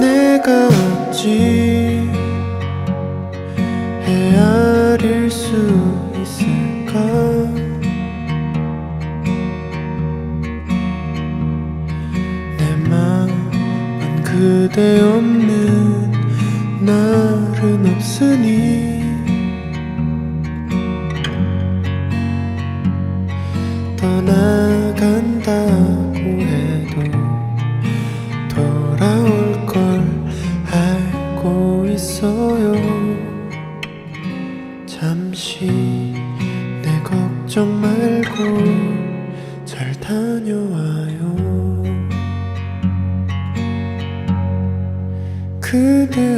내가 어찌 헤아릴 수 있을까? 내 마음은 그대 없는 날은 없으니. 떠나 있어요. 잠시 내 걱정 말고 잘 다녀와요. 그대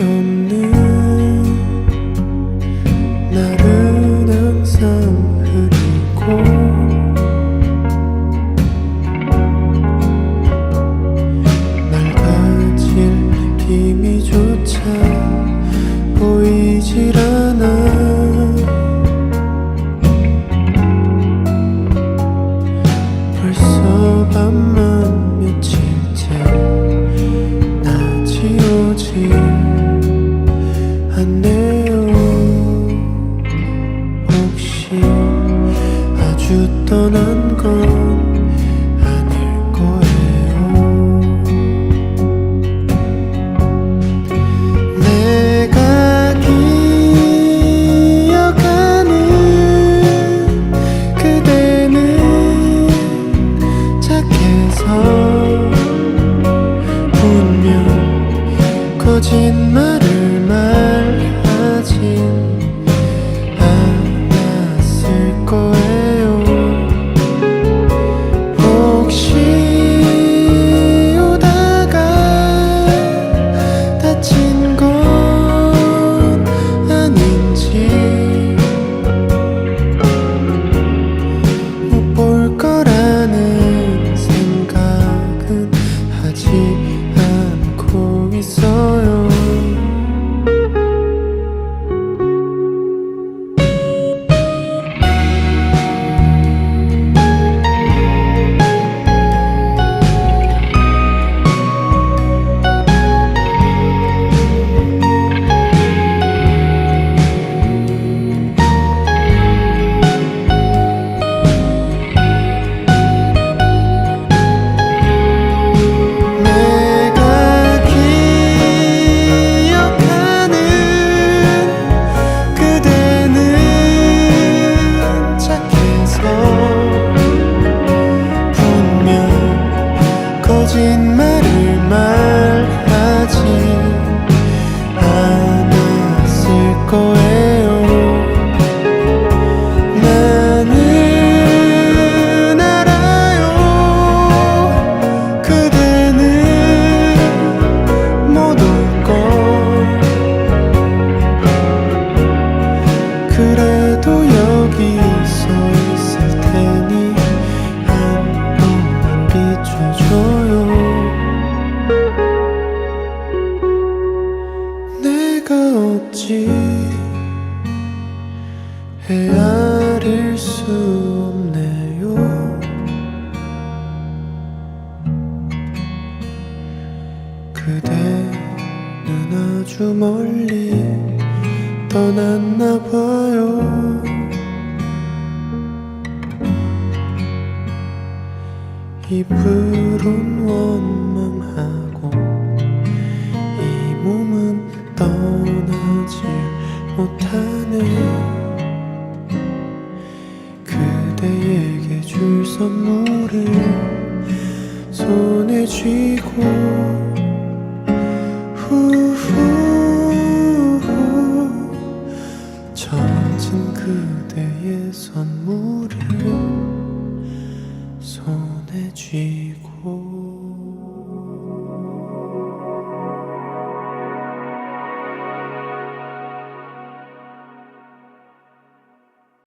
헤아릴 수 없네요. 그대는 아주 멀리 떠났나 봐요. 입으론 원망하고 이 몸은 떠나질 못하 그대에게 줄 선물을 손에 쥐고 후후 젖은 그대의 선물을